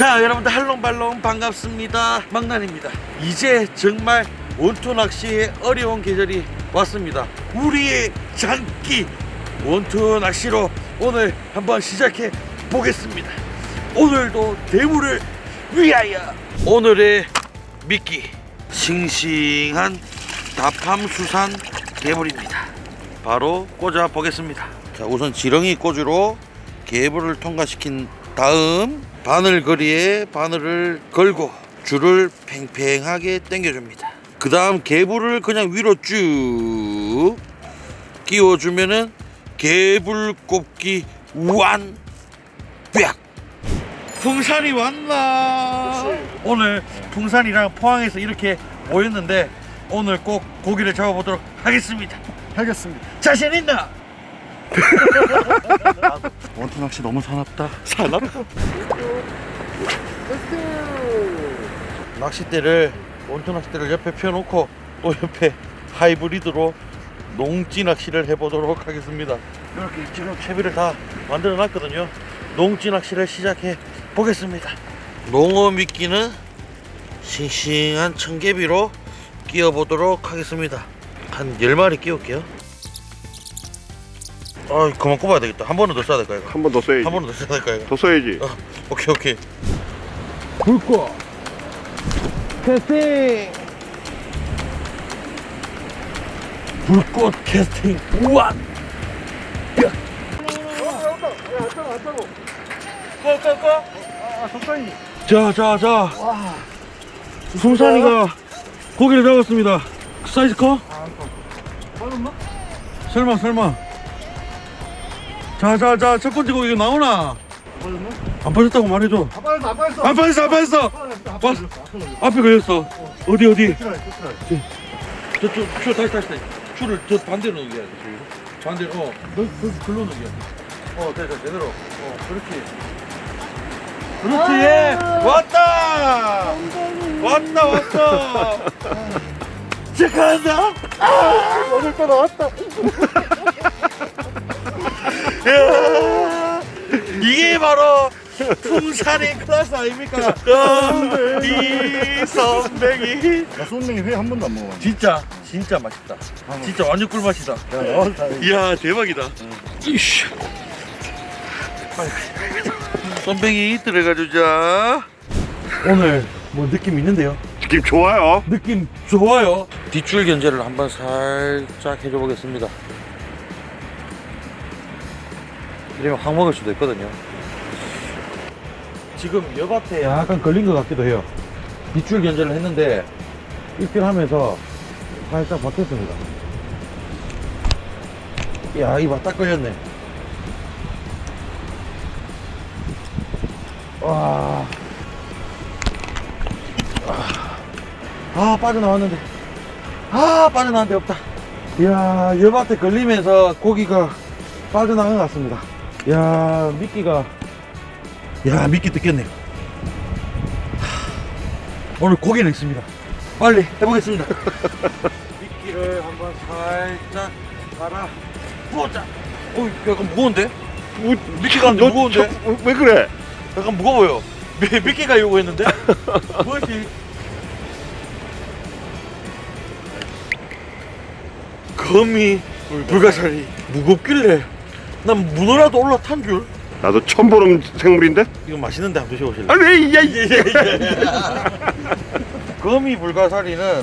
자 여러분들 할롱발롱 반갑습니다. 망난입니다. 이제 정말 원투 낚시의 어려운 계절이 왔습니다. 우리의 장기 원투 낚시로 오늘 한번 시작해 보겠습니다. 오늘도 대물을 위하여 오늘의 미끼 싱싱한 다팜수산 대물입니다. 바로 꽂아 보겠습니다. 자 우선 지렁이 꽂으로 개불을 통과시킨 다음 바늘 거리에 바늘을 걸고 줄을 팽팽하게 당겨줍니다. 그 다음 개불을 그냥 위로 쭉 끼워주면은 개불 꼽기 완벽. 풍산이 왔나? 오늘 풍산이랑 포항에서 이렇게 모였는데 오늘 꼭 고기를 잡아보도록 하겠습니다. 하겠습니다. 자신 있나? 원투 낚시 너무 사납다. 사납다. 낚싯대를 원투 낚싯대를 옆에 펴놓고 또 옆에 하이브리드로 농지 낚시를 해보도록 하겠습니다. 이렇게 지금 채비를 다 만들어 놨거든요. 농지 낚시를 시작해 보겠습니다. 농어 미끼는 싱싱한 청개비로 끼워 보도록 하겠습니다. 한 10마리 끼울게요. 아, 그만 꼽아야 되겠다. 한 번은 더 써야 될까 이거? 한 번 더 써야지. 한 번은 더 써야 될까 이거? 더 써야지. 어, 오케이 오케이. 불꽃. 캐스팅. 불꽃 캐스팅 우와. 꺼꺼꺼. 아, 속상이. 자자자. 와. 송산이가 고기를 잡았습니다. 사이즈 커? 빠졌나? 설마 설마. 자자자 첫 번째 고기 나오나? 안 빠졌다고 말해줘. 아, 빠졌어, 안 빠졌어. 안 빠졌어 안 빠졌어. 빠졌어. 앞에 걸렸어. 어디 어디? 저저 추 다시 다시 다시. 추를 저 반대로 넘겨야 돼. 저기서. 반대로. 어. 너, 너 글로 넘겨. 어 됐어 제대로. 어 그렇지. 그렇지. 예. 왔다. 왔다 왔다. 축하한다. 오늘 또 나왔다. 바로 풍산의 클래스 아닙니까? 이 선배기. 나 손님이 회한 번도 안 먹어봤네. 진짜 진짜 맛있다. 진짜 완전 꿀맛이다. 야. 이야 대박이다. 이씨. 선배기 들어가주자. 오늘 뭐 느낌 있는데요? 느낌 좋아요. 느낌 좋아요. 뒷줄 견제를 한번 살짝 해줘 보겠습니다. 이러면 확 먹을 수도 있거든요. 지금 여밭에 약간 걸린 것 같기도 해요. 뒷줄 견제를 했는데 입질하면서 살짝 바뀌었습니다. 야, 이봐 딱 걸렸네. 와. 아 빠져나왔는데 아 빠져나왔는데 없다 이야 여밭에 걸리면서 고기가 빠져나간 것 같습니다 이야 미끼가 야 미끼 뜯겼네 하, 오늘 고기는 있습니다 빨리 해보겠습니다 미끼를 한번 살짝 갈아 보자 어 약간 무거운데? 뭐, 미끼가 너 무거운데? 저- 왜 그래? 약간 무거워요 미, 미끼가 요구했는데? 뭐지? 거미 불가사리 무겁길래 난 문어라도 올라탄 줄 나도 처음 보는 생물인데? 이거 맛있는데 한번 드셔보실래요? 아니, 야, 이 거미 불가사리는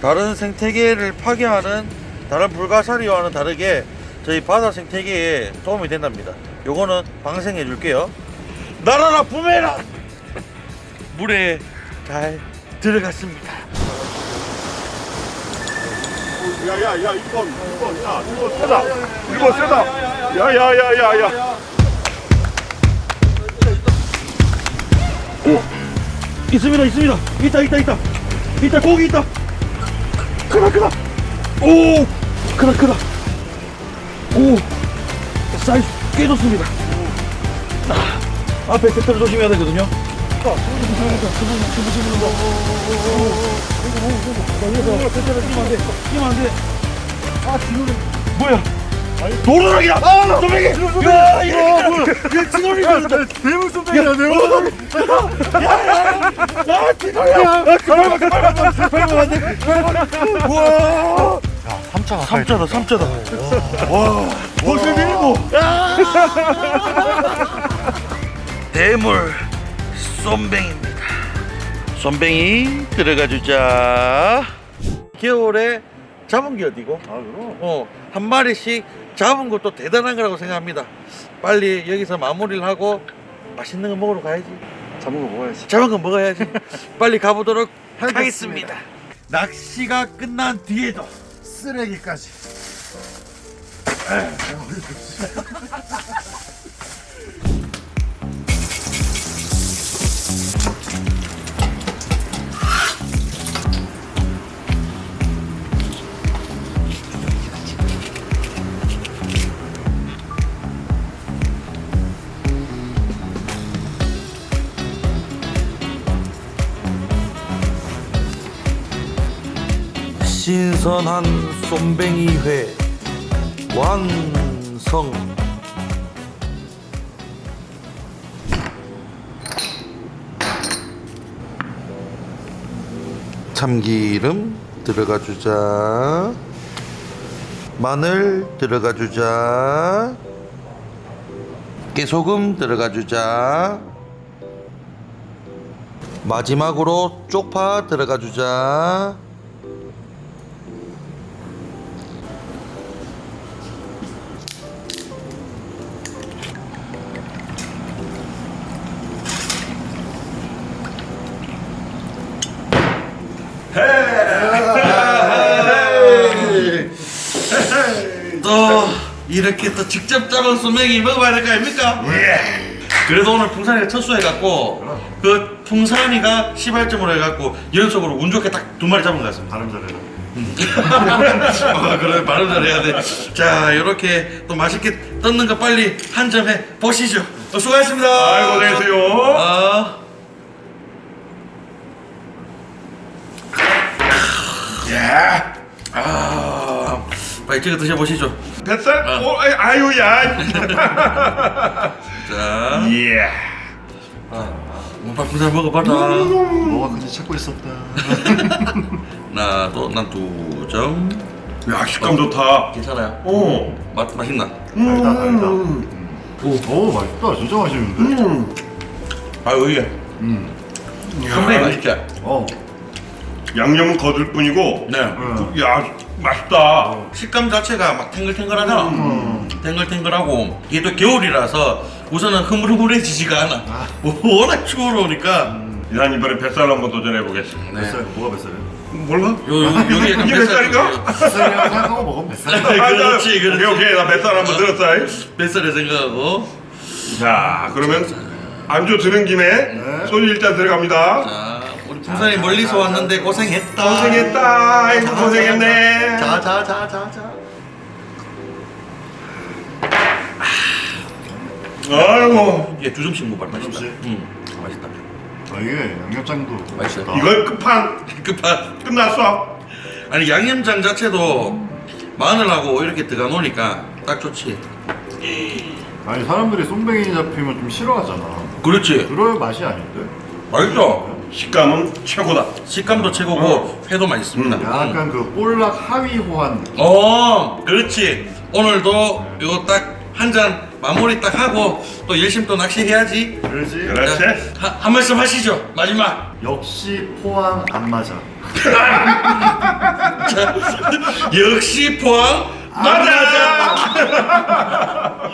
다른 생태계를 파괴하는 다른 불가사리와는 다르게 저희 바다 생태계에 도움이 된답니다 요거는 방생해 줄게요 날아라 부메랑 물에 잘 들어갔습니다 야, 야, 야, 이건, 이건, 야, 이거 세다. 이거 세다. 야, 야, 야, 야, 야. 있습니다 있습니다 있다 있다 있다 있다 고기 있다 크다 크다 오 크다 크다 오 사이즈 꽤 좋습니다 아, 앞에 세트를 조심해야 되거든요 뭐야 노루라기다! 아! 쏘배기! 야, 이거 뭐야? 이거 진원이 되는데! 대물 쏜다기야 대물 아, 진원이야! 아, 그만, 그만, 그만, 그만, 우와! 삼차가 삼자다, 삼자다. 와, 벌써 밀고. 대물 쏨뱅입니다. 쏨뱅이 들어가 주자. 겨울에 잡은 게 어디고? 아 그럼 어, 한 마리씩 잡은 것도 대단한 거라고 생각합니다. 빨리 여기서 마무리를 하고 맛있는 거 먹으러 가야지. 잡은 거 먹어야지 잡은 거 먹어야지. 빨리 가보도록 하겠습니다. 하겠습니다. 낚시가 끝난 뒤에도 쓰레기까지 신선한 쏨뱅이회 완성. 참기름 들어가 주자. 마늘 들어가 주자. 깨소금 들어가 주자. 마지막으로 쪽파 들어가 주자. 이렇게 또 직접 잡은 소맥이 먹어봐야 될 거 아닙니까? 그래도 오늘 풍산이가 첫수해갖고 그 풍산이가 시발점으로 해갖고 연속으로 운 좋게 딱 두 마리 잡은 것 같습니다. 발음 잘해라 아, 그래 발음 잘해야 돼. 자, 이렇게 또 맛있게 떴는 거 빨리 한 점 해 보시죠. 어, 수고하셨습니다. 아이고 고생했어요 아. 야 아, 찍어 드셔보시죠. 뱃살? 아. 오, 아이, 아유 야 자, 예 뭐 밥부터 먹어봐라. 뭐가 그지 찾고 있었다 하나, 또, 난두 점. 야 식감 좋다 괜찮아요. 어 맛, 맛있나? 달다 달다 오 맛있다 진짜 맛있는데 음. 아유, 이게. 음. 선배님 맛있지? 어 양념은 거들 뿐이고 네. 응. 야 맛있다 식감 자체가 막 탱글탱글하잖아. 음. 탱글탱글하고 이게 또 겨울이라서 우선은 흐물흐물해지지가 않아. 워낙 추워오니까. 난 이번에 뱃살 한번 도전해 보겠습니다 뱃살 뭐가 뱃살이야? 뭘까? 요, 요, 여기 약간 이게 뱃살 뱃살인가? 뱃살이라고 생각하고 먹으면 뱃살 그렇지, 그렇지. 오케이 오케이 나 뱃살 한번 들었어 뱃살을 생각하고. 자 그러면 안주 드는 김에 네. 손이 일단 들어갑니다 자, 우리 풍선이 멀리서 왔는데 고생했다. 고생했다 아이고 고생했네 자, 자, 자, 자, 자. 아이고 이게 두 점씩 먹어봐. 맛있다. 두 점씩? 응, 맛있다. 아 이게 양념장도 맛있어요. 맛있다. 이건 끝판 급한. 끝났어 아니 양념장 자체도 마늘하고 이렇게 들어가 놓으니까 딱 좋지. 아니 사람들이 쏨뱅이 잡히면 좀 싫어하잖아 그렇지. 그럴 맛이 아닌데 맛있어. 식감은 최고다 식감도 최고고 회도 맛있습니다. 음, 약간 그 볼락 하위 호환 어, 그렇지. 오늘도 이거 딱 한 잔 마무리 딱 하고 또 열심히 또 낚시해야지. 그러지 그렇지 한, 한 말씀 하시죠. 마지막. 역시 포항 안 맞아 자, 역시 포항 맞아